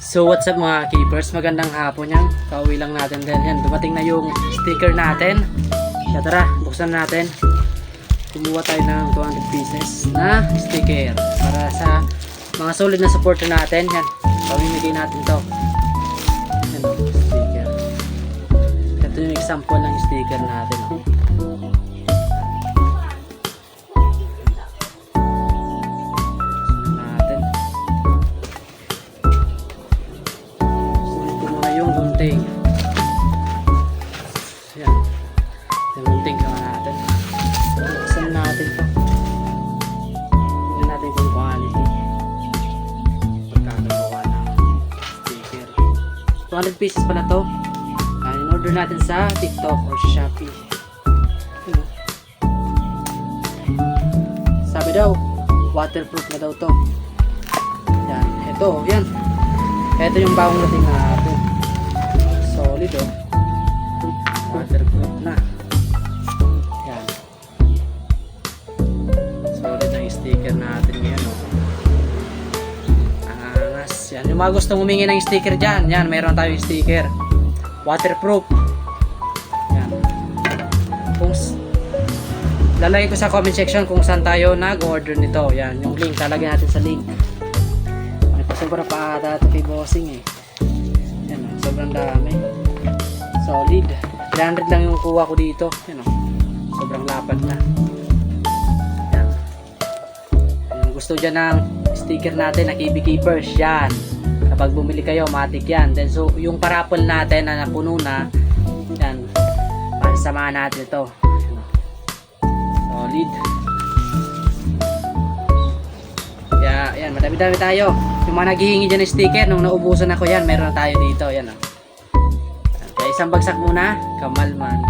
So what's up mga keepers? Magandang hapon yan. Kauwi lang natin din yan. Dumating na yung sticker natin. Kaya tara, buksan natin. Kumuha tayo ng 200 pieces na sticker para sa mga solid na supporter natin. Yan, pamimigay natin to. Yan, sticker. Ito yung example ng sticker natin. Oh. Yung gunting. Yan. Yung gunting naman natin. Buksan natin to. Tignan natin kung quality. Pagkakagawa ng sticker. 200 pieces pala to. Ah, in-order natin sa TikTok or Shopee. Oh. Sabi daw, waterproof na daw to. Yan, ito, yan. Ito yung bagong dating natin. Oh. Waterproof na. Yan. Solid na yung sticker natin ngayon oh. Angas. Yan, yung mga gustong humingi ng sticker dyan, yan, meron tayong sticker. Waterproof. Yan. Kung lalagay ko sa comment section kung saan tayo nag-order nito. Yan, yung link. Lalagyan natin sa link. Ito, sobrang paata ito kay bossing eh. Yan, oh, sobrang dami. Solid. 300 lang yung kuha ko dito. Yan, oh. sobrang lapad na. Yan. Yung gusto dyan ng sticker natin na KB Keepers, yan. Kapag bumili kayo, matik yan. Then, so, yung parapol natin na napuno na, yan, pasamahan natin ito. Oh. Solid. Yeah, yan, madami-dami tayo. Yung mga naghihingi dyan ng sticker, nung naubusan ako yan, meron na tayo dito. Yan, oh. Isang bagsak muna, kamal man.